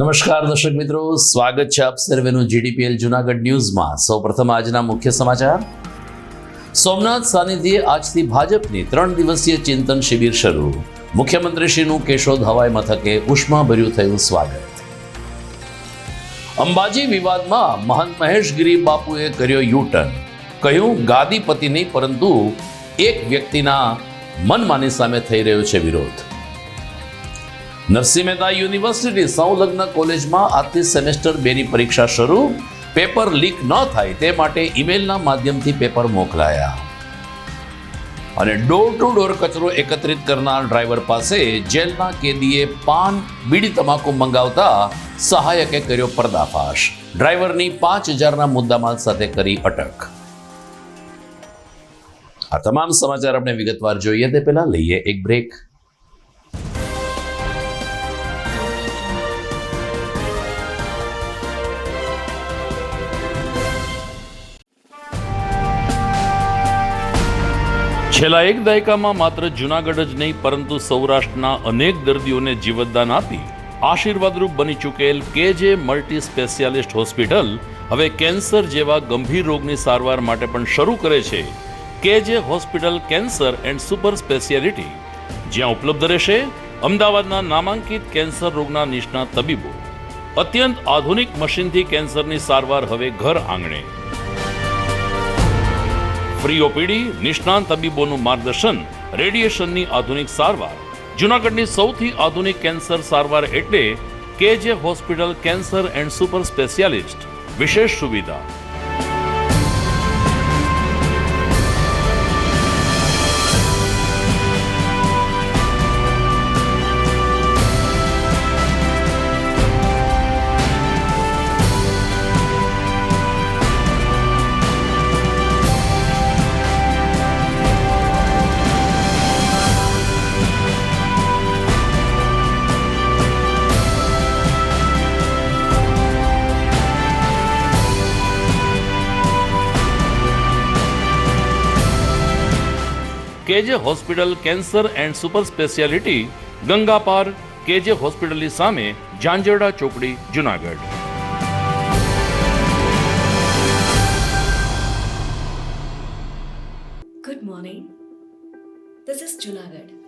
નમસ્કાર દર્શક મિત્રો, સ્વાગત છે આપ સર્વેનું જીડીપીએલ જુનાગઢ ન્યૂઝમાં. સૌપ્રથમ આજના મુખ્ય સમાચાર. સોમનાથ સાનિધ્યે આજથી ભાજપની ત્રણ દિવસીય ચિંતન શિબિર શરૂ. મુખ્યમંત્રીશ્રીનું કેશોદ હવાઈ મથકે ઉષ્માભર્યું થયું સ્વાગત. અંબાજી વિવાદમાં મહંત મહેશગીરી બાપુએ કર્યો યુટર્ન. કહ્યું ગાદીપતિ નહીં પરંતુ એક વ્યક્તિના મનમાની સામે થઈ રહ્યો છે વિરોધ. નરસિંહ મહેતા યુનિવર્સિટી સંલગ્ન કોલેજમાં આજથી સેમેસ્ટર બેની પરીક્ષા શરૂ. પેપર લીક ન થાય તે માટે ઈમેલના માધ્યમથી પેપર મોકલાયા. અને ડોર ટુ ડોર કચરો એકત્રિત કરનાર ડ્રાઈવર પાસે જેલના કેદીએ પાન, બીડી તમાકુ મંગાવતા સહાયકે કર્યો પર્દાફાશ. ડ્રાઈવરની પાંચ હજારના મુદ્દામાલ સાથે કરી અટક. આ તમામ સમાચાર આપણે વિગતવાર જોઈએ તે પહેલાં લઈએ એક બ્રેક. છેલ્લા એક દાયકામાં માત્ર જુનાગઢ જ નહીં, પરંતુ સૌરાષ્ટ્રના અનેક દર્દીઓને જીવતદાન આપી આશીર્વાદરૂપ બની ચૂકેલ કેજે મલ્ટી સ્પેશિયાલિસ્ટ હોસ્પિટલ હવે કેન્સર જેવા ગંભીર રોગની સારવાર માટે પણ શરૂ કરે છે. KJ hospital cancer and super speciality, જ્યાં ઉપલબ્ધ રહેશે અમદાવાદના નામાંકિત કેન્સર રોગના નિષ્ણાત તબીબો. અત્યંત આધુનિક મશીનથી કેન્સરની સારવાર હવે ઘર આંગણે. ફ્રી ઓપીડી, નિષ્ણાંત તબીબોનું માર્ગદર્શન, રેડિયેશનની આધુનિક સારવાર. જુનાગઢની સૌથી આધુનિક કેન્સર સારવાર એટલે KJ hospital cancer and super specialist. વિશેષ સુવિધા. KJ hospital cancer and super speciality Ganga પાર કેજે હોસ્પિટલની સામે જાંજરડા ચોકડી Junagadh Good morning. This is Junagadh.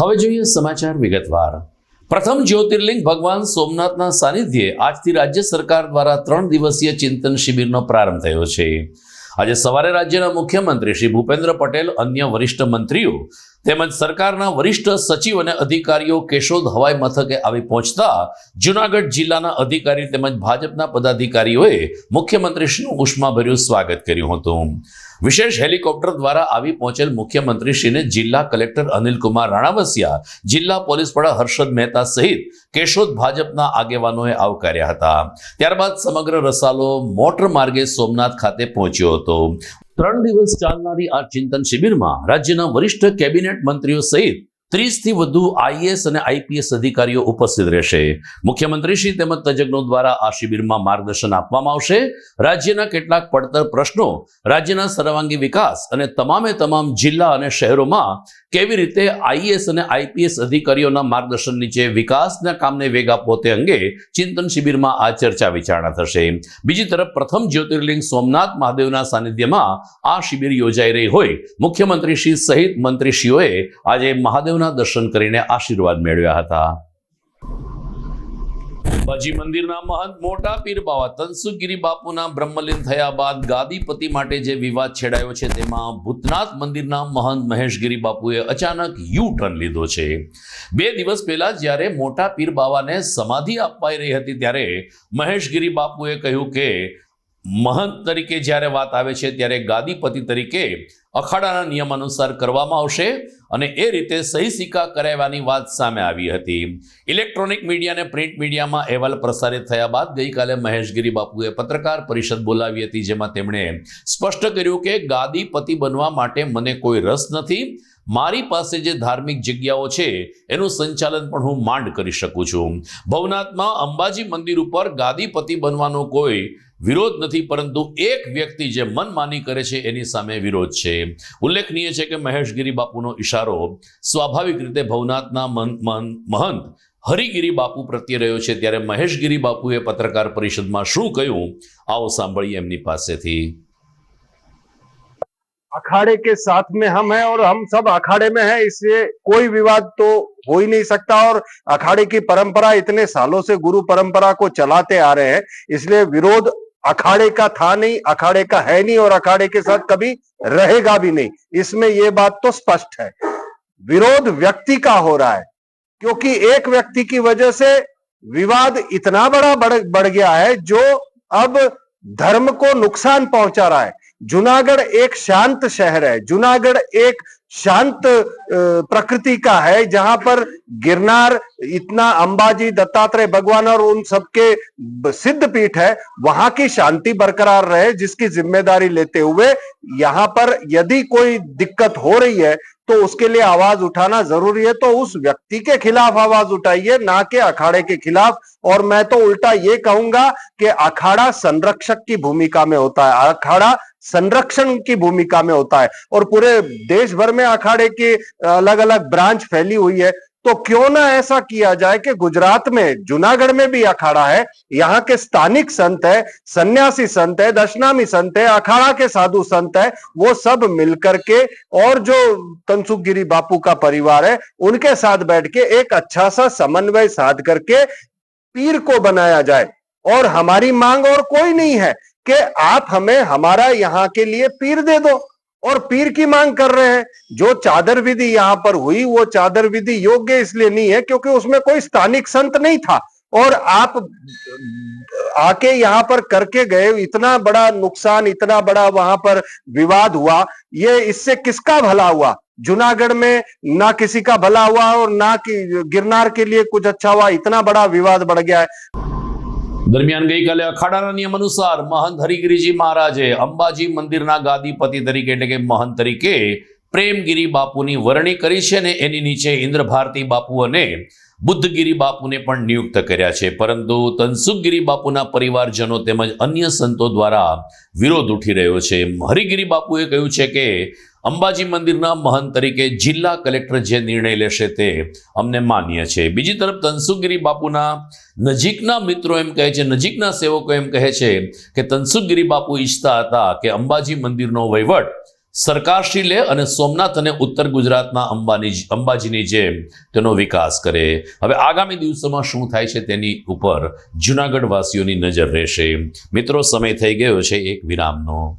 હવે જોઈએ સમાચાર વિગતવાર. પ્રથમ જ્યોતિર્લિંગ ભગવાન સોમનાથના સાનિધ્યે આજથી રાજ્ય સરકાર દ્વારા ત્રણ દિવસીય ચિંતન શિબિરનો પ્રારંભ થયો છે. આજે સવારે રાજ્યના મુખ્યમંત્રી શ્રી ભૂપેન્દ્ર પટેલ અન્ય વરિષ્ઠ મંત્રીઓ તેમજ સરકારના વરિષ્ઠ સચિવ અને અધિકારીઓ કેશોદ હવાઈ મથકે આવી પહોંચતા જુનાગઢ જિલ્લાના અધિકારી તેમજ ભાજપના પદાધિકારીઓએ મુખ્યમંત્રીશ્રીનું ઉષ્માભર્યું સ્વાગત કર્યું હતું. વિશેષ હેલિકોપ્ટર દ્વારા આવી પહોંચેલ મુખ્યમંત્રીશ્રીને જિલ્લા કલેક્ટર અનિલકુમાર રાણાવસિયા, જિલ્લા પોલીસ વડા હર્ષદ મહેતા સહિત કેશોદ ભાજપના આગેવાનોએ આવકાર્યા હતા. ત્યારબાદ સમગ્ર રસાલો મોટર માર્ગે સોમનાથ ખાતે પહોંચ્યો હતો. ત્રણ દિવસ ચાલનારી આ ચિંતન શિબિરમાં રાજ્યના વરિષ્ઠ કેબિનેટ મંત્રીઓ સહિત ત્રીસથી વધુ આઈએએસ અને આઈપીએસ અધિકારીઓ ઉપસ્થિત રહેશે. મુખ્યમંત્રીશ્રી તેમજ તજજ્ઞો દ્વારા આ શિબિરમાં માર્ગદર્શન આપવામાં આવશે. રાજ્યના કેટલાક પડતર પ્રશ્નો, રાજ્યના સર્વાંગી વિકાસ અને તમામે તમામ જિલ્લા અને શહેરોમાં કેવી રીતે આઈએએસ અને આઈપીએસ અધિકારીઓના માર્ગદર્શન નીચે વિકાસના કામને વેગ આપવો તે અંગે ચિંતન શિબિરમાં આ ચર્ચા વિચારણા થશે. બીજી તરફ પ્રથમ જ્યોતિર્લિંગ સોમનાથ મહાદેવના સાનિધ્યમાં આ શિબિર યોજાઈ રહી હોય. મુખ્યમંત્રીશ્રી સહિત મંત્રીશ્રીઓએ આજે મહાદેવના દર્શન કરીને આશીર્વાદ મેળવ્યા હતા. બાજી મંદિરના મહંત મોટા પીર બાવા તનસુગીરી બાપુના બ્રહ્મલીન થયા બાદ ગાદીપતિ માટે જે વિવાદ છેડાયો છે તેમાં ભૂતનાથ મંદિરના મહંત મહેશગીરી બાપુએ અચાનક યુ ટર્ન લીધો છે. બે દિવસ પહેલા જ્યારે મોટા પીર બાવાને સમાધિ અપાઈ રહી હતી ત્યારે મહેશગીરી બાપુએ કહ્યું કે મહંત તરીકે જ્યારે વાત આવે છે, ત્યારે ગાદીપતિ તરીકે અખાડાના નિયમ અનુસાર કરવામાં આવશે અને એ રીતે સહી સિક્કા કરાવવાની વાત સામે આવી હતી. ઇલેક્ટ્રોનિક મીડિયા અને પ્રિન્ટ મીડિયામાં અહેવાલ પ્રસારિત થયા બાદ ગઈકાલે મહેશગીરી બાપુએ પત્રકાર પરિષદ બોલાવી હતી, જેમાં તેમણે સ્પષ્ટ કર્યું કે ગાદીપતિ બનવા માટે મને કોઈ રસ નથી મારી પાસે જે ધાર્મિક જગ્યાઓ છે, એનું સંચાલન પણ હું માંડ કરી શકું છું. ભવનાથમાં અંબાજી મંદિર ઉપર ગાદીપતિ બનવાનો કોઈ વિરોધ નથી, પરંતુ એક વ્યક્તિ જે મનમાની કરે છે, એની સામે વિરોધ છે. ઉલ્લેખનીય છે કે મહેશગીરી બાપુનો ઇશારો સ્વાભાવિક રીતે ભવનાથના મન- મન- મહંત હરિગીરી બાપુ પ્રત્યે રહ્યો છે, ત્યારે મહેશગીરી બાપુએ પત્રકાર પરિષદમાં શું કહ્યું, આવો સાંભળીએ એમની પાસેથી. अखाड़े के साथ में हम हैं और हम सब अखाड़े में हैं, इसलिए कोई विवाद तो हो ही नहीं सकता। और अखाड़े की परंपरा इतने सालों से गुरु परंपरा को चलाते आ रहे हैं, इसलिए विरोध अखाड़े का था नहीं, अखाड़े का है नहीं और अखाड़े के साथ कभी रहेगा भी नहीं। इसमें यह बात तो स्पष्ट है। विरोध व्यक्ति का हो रहा है, क्योंकि एक व्यक्ति की वजह से विवाद इतना बड़ा बढ़ बढ़ गया है, जो अब धर्म को नुकसान पहुँचा रहा है। जूनागढ़ एक शांत शहर है। जूनागढ़ एक शांत प्रकृति का है, जहाँ पर गिरनार, इतना अंबाजी, दत्तात्रेय भगवान और उन सबके सिद्ध पीठ है, वहाँ की शांति बरकरार रहे, जिसकी ज़िम्मेदारी लेते हुए यहाँ पर यदि कोई दिक्कत हो रही है तो उसके लिए आवाज़ उठाना ज़रूरी है। तो उस व्यक्ति के खिलाफ आवाज़ उठाइए, ना कि अखाड़े के खिलाफ। और मैं तो उल्टा ये कहूँगा कि अखाड़ा संरक्षक की भूमिका में होता है। अखाड़ा संरक्षण की भूमिका में होता है। और पूरे देश भर में अखाड़े की अलग अलग ब्रांच फैली हुई है। तो क्यों ना ऐसा किया जाए कि गुजरात में, जूनागढ़ में भी अखाड़ा है, यहाँ के स्थानिक संत है, सन्यासी संत है, दशनामी संत है, अखाड़ा के साधु संत है, वो सब मिलकर के और जो तनसुख गिरी बापू का परिवार है, उनके साथ बैठ के एक अच्छा सा समन्वय साध करके पीर को बनाया जाए। और हमारी मांग और कोई नहीं है। कि आप हमें हमारा यहाँ के लिए पीर दे दो और पीर की मांग कर रहे हैं। जो चादर विधि यहाँ पर हुई, वो चादर विधि योग्य इसलिए नहीं है क्योंकि उसमें कोई स्थानिक संत नहीं था। और आप आके यहाँ पर करके गए, इतना बड़ा नुकसान, इतना बड़ा वहाँ पर विवाद हुआ। ये इससे किसका भला हुआ? जूनागढ़ में ना किसी का भला हुआ और ना कि गिरनार के लिए कुछ अच्छा हुआ। इतना बड़ा विवाद बढ़ गया है। દરમિયાન ગઈકાલે અખાડાના નિયમ અનુસાર મહંત હરિગીરીજી મહારાજે અંબાજી મંદિરના ગાદીપતિ તરીકે એટલે કે મહંત તરીકે પ્રેમગીરી બાપુની વરણી કરી છે અને એની નીચે ઇન્દ્રભારતી બાપુ અને બુદ્ધગીરી બાપુને પણ નિયુક્ત કર્યા છે. પરંતુ તનસુખગીરી બાપુના પરિવારજનો તેમજ અન્ય સંતો દ્વારા વિરોધ ઉઠી રહ્યો છે. હરિગીરી બાપુએ કહ્યું છે કે અંબાજી મંદિરના મહંત તરીકે જિલ્લા કલેક્ટર જે નિર્ણય લેશે તે અમને માન્ય છે. બીજી તરફ તનસુગીરી બાપુના નજીકના મિત્રો એમ કહે છે, નજીકના સેવકો એમ કહે છે કે તનસુગીરી બાપુ ઈચ્છતા હતા કે અંબાજી મંદિરનો વહીવટ સરકારશ્રી લે અને સોમનાથ અને ઉત્તર ગુજરાતના અંબાની અંબાજીની જેમ તેનો વિકાસ કરે. હવે આગામી દિવસોમાં શું થાય છે તેની ઉપર જુનાગઢ વાસીઓની નજર રહેશે. મિત્રો, સમય થઈ ગયો છે એક વિરામનો.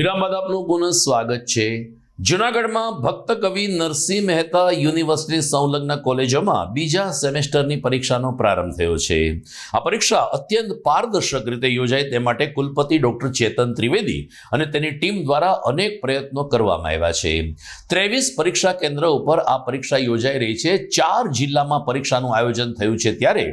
વિરામ બાદ આપનું પુનઃ સ્વાગત છે. જુનાગઢમાં ભક્ત કવિ નરસિંહ મહેતા યુનિવર્સિટી સંલગ્ન કોલેજોમાં બીજા સેમેસ્ટરની પરીક્ષાનો પ્રારંભ થયો છે. આ પરીક્ષા અત્યંત પારદર્શક રીતે યોજાય તે માટે કુલપતિ ડોક્ટર ચેતન ત્રિવેદી અને તેની ટીમ દ્વારા અનેક પ્રયત્નો કરવામાં આવ્યા છે. ત્રેવીસ પરીક્ષા કેન્દ્ર ઉપર આ પરીક્ષા યોજાઈ રહી છે. ચાર જિલ્લામાં પરીક્ષાનું આયોજન થયું છે ત્યારે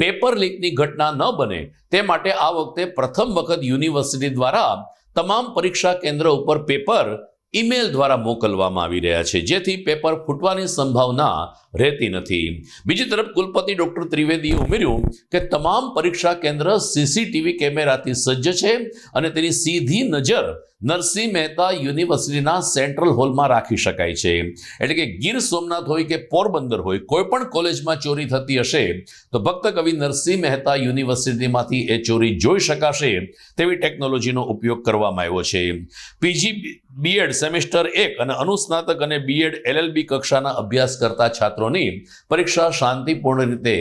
પેપર લીકની ઘટના ન બને તે માટે આ વખતે પ્રથમ વખત યુનિવર્સિટી દ્વારા તમામ પરીક્ષા કેન્દ્ર ઉપર પેપર ઈમેલ દ્વારા મોકલવામાં આવી રહ્યા છે. જેથી પેપર ફૂટવાની સંભાવના રહેતી નથી. બીજી તરફ કુલપતિ ડૉક્ટર ત્રિવેદીએ ઉમેર્યું કે તમામ પરીક્ષા કેન્દ્ર સીસીટીવી કેમેરાથી સજ્જ છે અને તેની સીધી નજર નરસિંહ મહેતા યુનિવર્સિટીના સેન્ટ્રલ હોલમાં રાખી શકાય છે. એટલે કે ગીર સોમનાથ હોય કે પોરબંદર હોય, કોઈ પણ કોલેજમાં ચોરી થતી હશે, તો ભક્ત કવિ નરસિંહ મહેતા યુનિવર્સિટીમાંથી એ ચોરી જોઈ શકાશે તેવી ટેકનોલોજીનો ઉપયોગ કરવામાં આવ્યો છે. પીજી બીએડ સેમેસ્ટર એક અને અનુસ્નાતક અને બીએડ એલએલબી કક્ષાના અભ્યાસ કરતા છાત્રોની પરીક્ષા શાંતિપૂર્ણ રીતે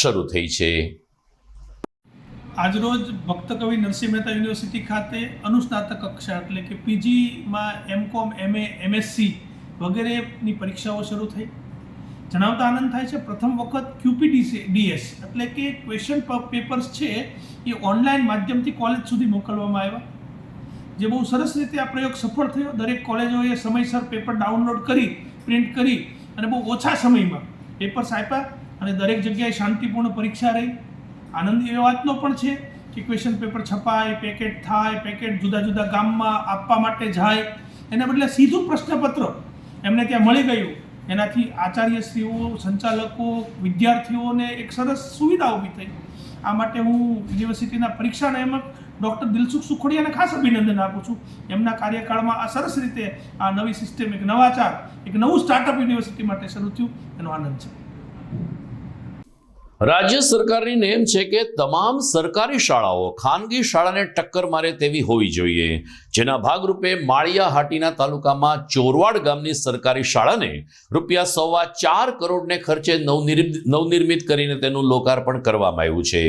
શરૂ થઈ છે. આજરોજ ભક્ત કવિ નરસિંહ મહેતા યુનિવર્સિટી ખાતે અનુસ્નાતક કક્ષા એટલે કે પીજીમાં એમકોમ, એમએ, એમએસસી વગેરેની પરીક્ષાઓ શરૂ થઈ. જણાવતા આનંદ થાય છે, પ્રથમ વખત ક્યુપીડીસી, ડીએસ એટલે કે ક્વેશ્ચન પેપર્સ છે એ ઓનલાઈન માધ્યમથી કોલેજ સુધી મોકલવામાં આવ્યા. જે બહુ સરસ રીતે આ પ્રયોગ સફળ થયો. દરેક કોલેજોએ સમયસર પેપર ડાઉનલોડ કરી, પ્રિન્ટ કરી અને બહુ ઓછા સમયમાં પેપર્સ આપ્યા અને દરેક જગ્યાએ શાંતિપૂર્ણ પરીક્ષા રહી. આનંદ એ વાતનો પણ છે કે ક્વેશ્ચન પેપર છપાય પેકેટ થાય પેકેટ જુદા જુદા ગામમાં આપવા માટે જાય. એના બદલે સીધું પ્રશ્નપત્ર એમને ત્યાં મળી ગયું. એનાથી આચાર્યશ્રીઓ, સંચાલકો, વિદ્યાર્થીઓને એક સરસ સુવિધા ઊભી થઈ. આ માટે હું યુનિવર્સિટીના પરીક્ષા નિયામક ડૉક્ટર દિલસુખ સુખોડિયાને ખાસ અભિનંદન આપું છું. એમના કાર્યકાળમાં આ સરસ રીતે આ નવી સિસ્ટમ એક નવાચાર એક નવું સ્ટાર્ટઅપ યુનિવર્સિટી માટે શરૂ થયું. એનો આનંદ છે. રાજ્ય સરકારની નેમ છે કે તમામ સરકારી શાળાઓ ખાનગી શાળાને ટક્કર મારે તેવી હોવી જોઈએ. જેના ભાગરૂપે માળિયા હાટીના તાલુકામાં ચોરવાડ ગામની સરકારી શાળાને રૂપિયા સવા ચાર કરોડને ખર્ચે નવનિર્મિત કરીને તેનું લોકાર્પણ કરવામાં આવ્યું છે.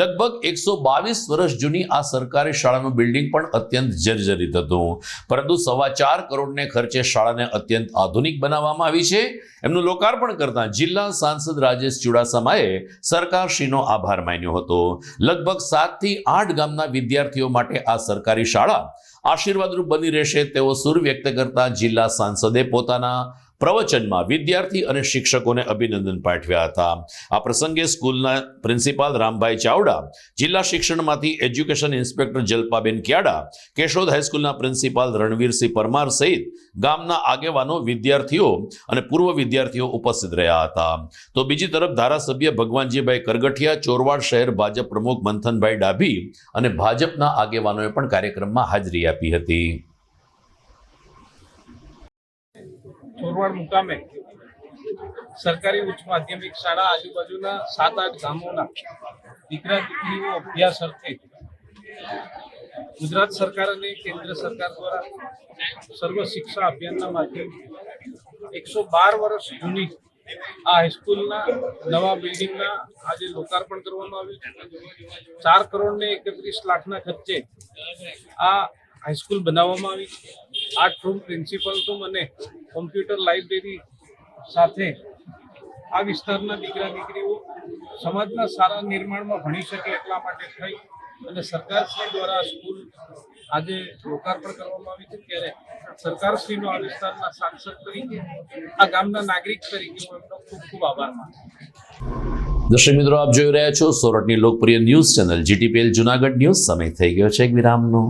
લગભગ એકસો બાવીસ વર્ષ જૂની આ સરકારી શાળાનું બિલ્ડિંગ પણ અત્યંત જર્જરિત હતું. પરંતુ સવા ચાર કરોડને ખર્ચે શાળાને અત્યંત આધુનિક બનાવવામાં આવી છે. એમનું લોકાર્પણ કરતા જિલ્લા સાંસદ રાજેશ ચુડાસમાએ સરકારશ્રીનો આભાર માન્યો હતો. લગભગ સાતથી આઠ ગામના વિદ્યાર્થીઓ માટે આ સરકારી શાળા આશીર્વાદરૂપ બની રહેશે તેવો સુર વ્યક્ત કરતા જિલ્લા સાંસદે પોતાના પ્રવચનમાં વિદ્યાર્થી અને શિક્ષકોને અભિનંદન પાઠવ્યા હતા. આ પ્રસંગે સ્કૂલના પ્રિન્સિપાલ રામભાઈ ચાવડા, જિલ્લા શિક્ષણમાંથી એજ્યુકેશન ઇન્સ્પેક્ટર જલ્પાબેન ક્યાડા, કેશોદ હાઈસ્કૂલના પ્રિન્સિપાલ રણવીરસિંહ પરમાર સહિત ગામના આગેવાનો, વિદ્યાર્થીઓ અને પૂર્વ વિદ્યાર્થીઓ ઉપસ્થિત રહ્યા હતા. તો બીજી તરફ ધારાસભ્ય ભગવાનજીભાઈ કરગઠિયા, ચોરવાડ શહેર ભાજપ પ્રમુખ મંથનભાઈ ડાભી અને ભાજપના આગેવાનોએ પણ કાર્યક્રમમાં હાજરી આપી હતી. ચોરવાડ મુકામે સરકારી ઉચ્ચ માધ્યમિક શાળા આજુબાજુના સાત આઠ ગામોના દીકરા દીકરીઓ અભ્યાસ અર્થે ગુજરાત સરકાર અને કેન્દ્ર સરકાર દ્વારા સર્વ શિક્ષા અભિયાનના માધ્યમથી એકસો બાર વર્ષ જૂની આ હાઈસ્કૂલના નવા બિલ્ડિંગના આજે લોકાર્પણ કરવામાં આવ્યું ચાર કરોડ ને એકત્રીસ લાખના ખર્ચે આ હાઈસ્કૂલ બનાવવામાં આવી આઠ રૂમ પ્રિન્સિપલ રૂમ અને કોમ્પ્યુટર લાઇબ્રેરી સાથે આ વિસ્તારના દીકરા દીકરીઓ સમાજના સારા નિર્માણમાં ભણી શકે એટલા માટે થઈ અને સરકારશ્રી દ્વારા સ્કૂલ આજે લોકાર્પણ કરવામાં આવી છે. ત્યારે સરકારશ્રીનો આ વિસ્તારના સાંસદ તરીકે આ ગામના નાગરિક તરીકે હું એમનો ખૂબ ખૂબ આભાર માનું. દર્શક મિત્રો, આપ જોઈ રહ્યા છો સોરઠની લોકપ્રિય news channel GTPL Junagadh news. સમય થઈ ગયો છે એક વિરામનો.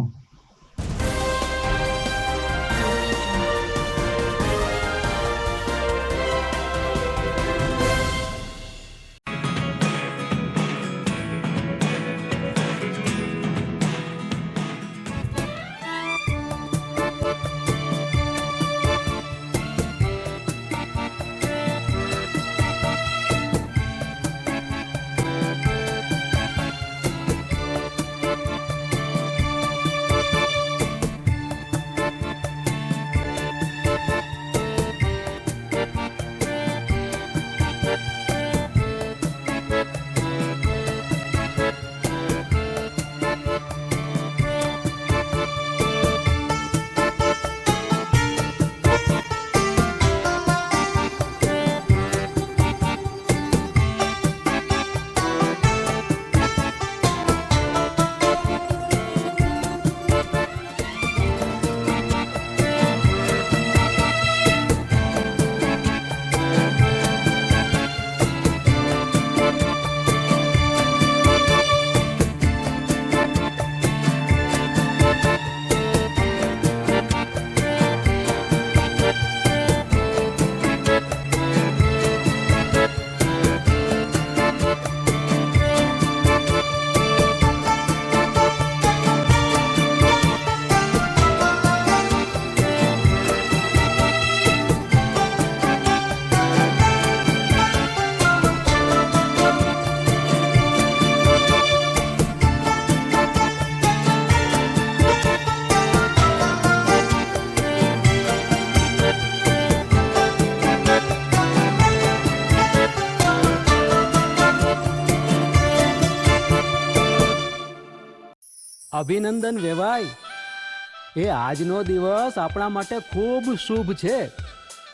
એ આજનો દિવસ આપણા માટે ખૂબ શુભ છે.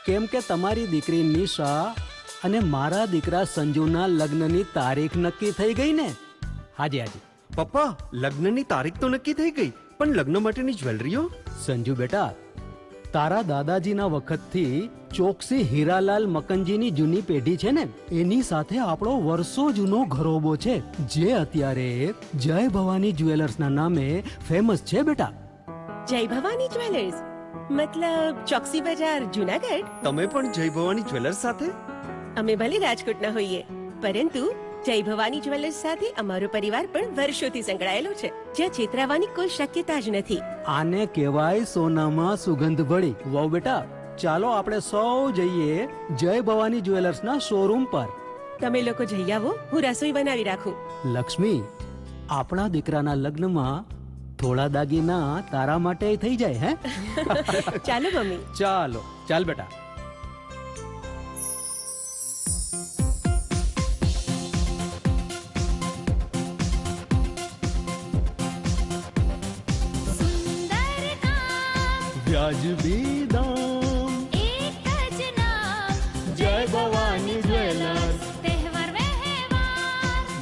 કેમ કે તમારી દીકરી નિશા અને મારા દીકરા સંજુના લગ્નની તારીખ નક્કી થઈ ગઈ ને? હાજી હાજી. પપ્પા લગ્નની તારીખ તો નક્કી થઈ ગઈ પણ લગ્ન માટેની જ્વેલરીઓ? સંજુ બેટા તારા દાદાજીના વખતથી ચોકસી હીરાલાલ મકનજીની જૂની પેઢી છે ને? એની સાથે આપણો વર્ષો જૂનો ઘરોબો છે. જે અત્યારે જય ભવાની જ્વેલર્સના નામે ફેમસ છે બેટા. જય ભવાની જ્વેલર્સ. મતલબ ચોકસી બજાર જુનાગઢ? તમે પણ જય ભવાની જ્વેલર્સ સાથે? અમે ભલે રાજકોટના હોઈએ પરંતુ જય ભવાની જ્વેલર્સ સાથે અમારો પરિવાર પણ વર્ષોથી સંકળાયેલો છે. જ્યાં છેતરાવાની કોઈ શક્યતા જ નથી. આને કહેવાય સોનામાં સુગંધ ભળી વાવ બેટા ચાલો આપણે સૌ જઈએ જય ભવાની જ્વેલર્સના શોરૂમ પર. તમે લોકો જઈ આવો હું રસોઈ બનાવી રાખું. લક્ષ્મી આપણા દીકરાના લગ્નમાં થોડા દાગીના તારા માટે થઈ જાય હે? ચાલો મમ્મી. ચાલો ચાલ બેટા. વ્યાજબી દામ જય ભવાની જ્વેલર્સ.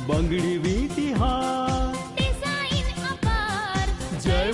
બંગડી વીટી હાર.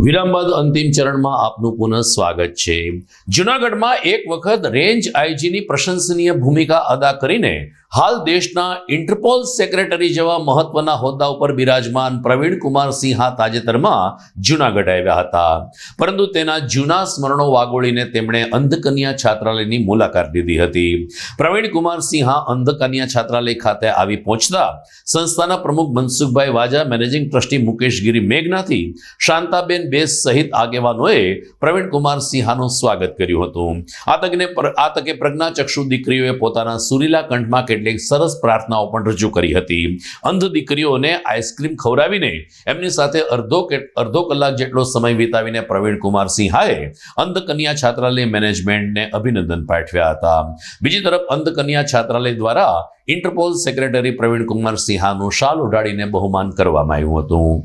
વિરામ બાદ અંતિમ ચરણમાં આપનું પુનઃ સ્વાગત છે. જૂનાગઢમાં એક વખત રેન્જ આઈજીની પ્રશંસનીય ભૂમિકા અદા કરીને હાલ દેશના ઇન્ટરપોલ સેક્રેટરી જેવા મહત્વના હોદ્દા ઉપર બિરાજમાન પ્રવીણ કુમાર સિંહા તાજેતરમાં જૂનાગઢ આવ્યા હતા. પરંતુ તેના જૂના સ્મરણો વાગોળીને તેમણે અંધકન્યા છાત્રાલયની મુલાકાત લીધી હતી. પ્રવીણ કુમાર સિંહા અંધકન્યા છાત્રાલય ખાતે આવી પહોંચતા સંસ્થાના પ્રમુખ મનસુખભાઈ વાજા, મેનેજિંગ ટ્રસ્ટી મુકેશ ગીરી મેઘનાથી શાંતાબેન બેસ સહિત આગેવાનોએ પ્રવીણ કુમાર સિંહાનું સ્વાગત કર્યું હતું. આ તકને આ તકે પ્રજ્ઞાચક્ષુ દીકરીઓએ પોતાના સુરીલા કંઠમાં કેટલીક સરસ પ્રાર્થનાઓ પણ રજૂ કરી હતી. અંધ દીકરીઓને આઈસ્ક્રીમ ખવડાવીને એમની સાથે અડધો અડધો કલાક જેટલો સમય વિતાવીને પ્રવીણ કુમાર સિંહાએ અંધ કન્યા છાત્રાલય મેનેજમેન્ટને અભિનંદન પાઠવ્યા હતા. બીજી તરફ અંધ કન્યા છાત્રાલય દ્વારા ઇન્ટરપોલ સેક્રેટરી પ્રવીણ કુમાર સિંહાનું શાલ ઉડાડીને બહુમાન કરવામાં આવ્યું હતું.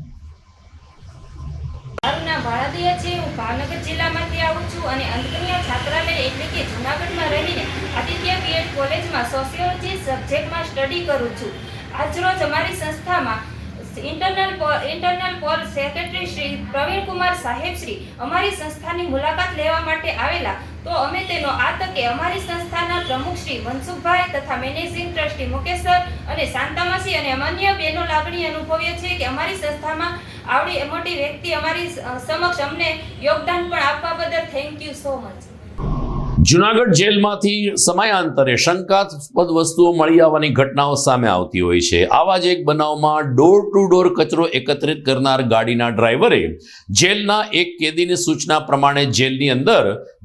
અને અંતકન્યા છાત્રાલય એટલે કે જૂનાગઢમાં રહીને આદિત્ય બીએડ કોલેજમાં સોશિયોલોજી સબ્જેક્ટમાં સ્ટડી કરું છું. આજરોજ અમારી સંસ્થામાં internal internal pole secretary Shri Pravin Kumar સાહેબ શ્રી અમારી સંસ્થાની મુલાકાત લેવા માટે આવેલા. તો અમે તેનો આ તકે અમારી સંસ્થાના પ્રમુખ શ્રી મનસુખભાઈ તથા મેનેજિંગ ટ્રસ્ટી મુકેશ સર અને શાંતામાસી અને અન્ય બેનો લાગણી અનુભવીએ છીએ કે અમારી સંસ્થામાં આવડી મોટી વ્યક્તિ અમારી સમક્ષ અમને યોગદાન પણ આપવા બદલ thank you so much Junagadh જેલમાંથી સમયાંતરે શંકાસ્પદ વસ્તુઓ મળી આવવાની ઘટનાઓ સામે આવતી હોય છે. આવા જ એક બનાવમાં ડોર ટુ ડોર કચરો એકત્રિત કરનાર ગાડીના ડ્રાઈવરે જેલના એક કેદીની સૂચના પ્રમાણે જેલની અંદર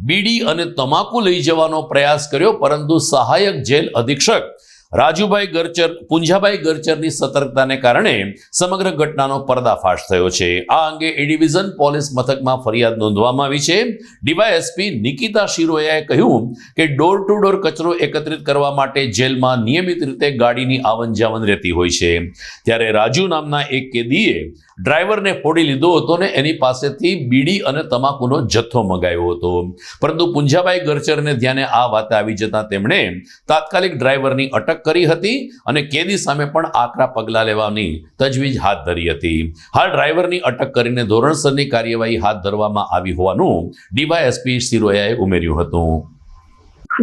બીડી અને તમાકુ લઈ જવાનો પ્રયાસ કર્યો, પરંતુ સહાયક જેલ અધિક્ષક રાજુભાઈ ગરચર, પુંજાભાઈ ગરચરની સતર્કતાને કારણે સમગ્ર ઘટનાનો પર્દાફાશ થયો છે. આ અંગે એ ડિવિઝન પોલીસ મથકમાં ફરિયાદ નોંધવામાં આવી છે. ડીવાયએસપી નિકિતા શિરોયાએ કહ્યું કે ડોર ટુ ડોર કચરો એકત્રિત કરવા માટે જેલમાં નિયમિત રીતે ગાડીની આવન જાવન રહેતી હોય છે. ત્યારે રાજુ નામના એક કેદીએ ડ્રાઈવરને ફોડી લીધો હતો ને એની પાસેથી બીડી અને તમાકુનો જથ્થો મંગાવ્યો હતો. પરંતુ પુંજાભાઈ ગરચરને ધ્યાને આ વાત આવી જતા તેમણે તાત્કાલિક ડ્રાઈવરની અટક કરી હતી અને કેદી સામે પણ આકરા પગલાં લેવાની તજવીજ હાથ ધરી હતી. હાલ ડ્રાઈવરની અટક કરીને ધોરણસરની કાર્યવાહી હાથ ધરવામાં આવી હોવાનું ડીવાયએસપી સિરોયાએ ઉમેર્યું હતું.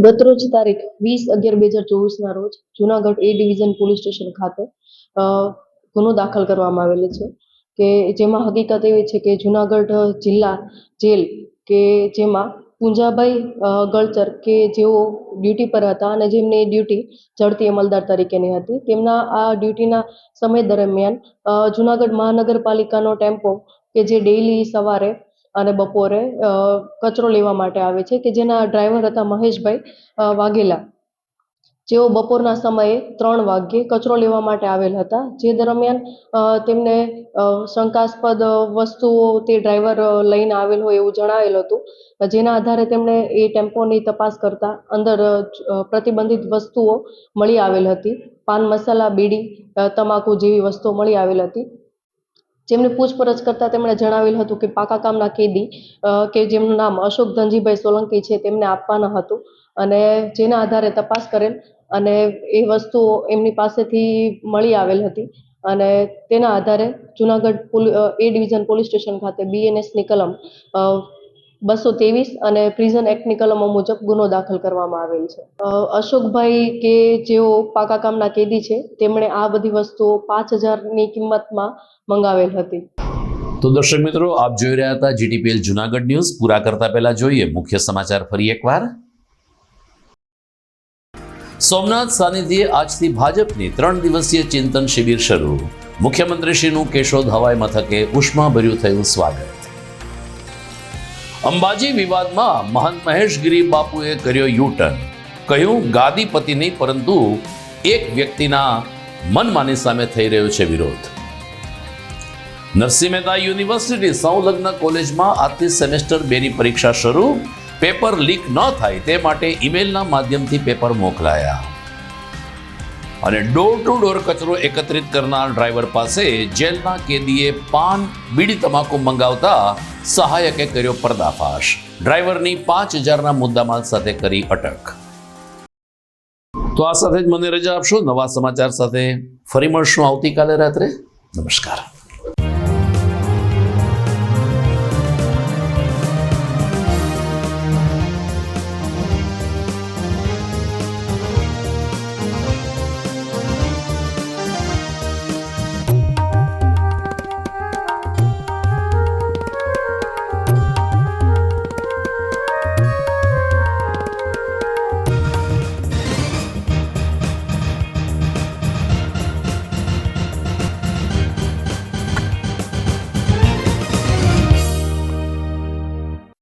ગતરોજ તારીખ વીસ અગિયાર બે હજાર ચોવીસના રોજ Junagadh A division police station ખાતે ગુનો દાખલ કરવામાં આવેલો છે કે જેમાં હકીકત એવી છે કે જુનાગઢ જિલ્લા જેલ કે જેમાં પૂંજાભાઈ ગળચર કે જેઓ ડ્યુટી પર હતા અને જેમની ડ્યુટી ચડતી અમલદાર તરીકેની હતી, તેમના આ ડ્યુટીના સમય દરમિયાન જુનાગઢ મહાનગરપાલિકાનો ટેમ્પો કે જે ડેઈલી સવારે અને બપોરે કચરો લેવા માટે આવે છે કે જેના ડ્રાઈવર હતા મહેશભાઈ વાઘેલા. જેઓ બપોરના સમયે ત્રણ વાગ્યે કચરો લેવા માટે આવેલ હતા, જે દરમિયાન તેમને શંકાસ્પદ વસ્તુઓ તે ડ્રાઈવર લઈને આવેલ હોય એવું જણાવેલ હતું. જેના આધારે તેમણે એ ટેમ્પોની તપાસ કરતા અંદર પ્રતિબંધિત વસ્તુઓ મળી આવેલ હતી. પાન, મસાલા, બીડી તમાકુ જેવી વસ્તુઓ મળી આવેલ હતી. જેમને પૂછપરછ કરતા તેમણે જણાવેલ હતું કે પાકા કામના કેદી કે જેમનું નામ અશોક ધનજીભાઈ સોલંકી છે, તેમને આપવાના હતું. અને જેના આધારે તપાસ કરેલ અને એ વસ્તુઓ એમની પાસેથી મળી આવેલ હતી. અને તેના આધારે Junagadh A division police station ખાતે બીએનએસની કલમ બસો ત્રેવીસ અને પ્રિઝન એક્ટની કલમો મુજબ ગુનો દાખલ કરવામાં આવેલ છે. અશોકભાઈ કે જેઓ પાકા કામના કેદી છે, તેમણે આ બધી વસ્તુઓ પાંચ હજારની કિંમતમાં મંગાવેલ હતી. તો દર્શક મિત્રો, આપ જોઈ રહ્યા હતા જીટીપીએલ જુનાગઢ ન્યૂઝ. પૂરા કરતા પહેલા જોઈએ મુખ્ય સમાચાર ફરી એકવાર. સોમનાથ સાનિધ્યે આજથી ભાજપની ત્રણ દિવસીય ચિંતન શિબિર શરૂ. મુખ્યમંત્રીશ્રીનું કેશોદ હવાઈ મથકે ઉષ્માભર્યું થયું સ્વાગત. અંબાજી વિવાદમાં મહંત મહેશગીરી બાપુએ કર્યો યુટર્ન. કહ્યું ગાદીપતિ નહીં, પરંતુ એક વ્યક્તિના મનમાની સામે થઈ રહ્યો છે વિરોધ. નરસિંહ મહેતા યુનિવર્સિટી સંલગ્ન કોલેજમાં આજથી સેમેસ્ટર બેની પરીક્ષા શરૂ. પેપર લીક ન થાય તે માટે ઈમેલના માધ્યમથી પેપર મોકલાયા. અને ડોર ટુ ડોર કચરો એકત્રિત કરનાર ડ્રાઈવર પાસે જેલના કેદીએ પાન, બીડી તમાકુ મંગાવતા સહાયકે કર્યો પર્દાફાશ. ડ્રાઈવરની પાંચ હજારના મુદ્દામાલ સાથે કરી અટક. તો આ સાથે જ મને રજા આપશો નવા સમાચાર સાથે. ફરી મળશું આવતીકાલે રાત્રે. નમસ્કાર.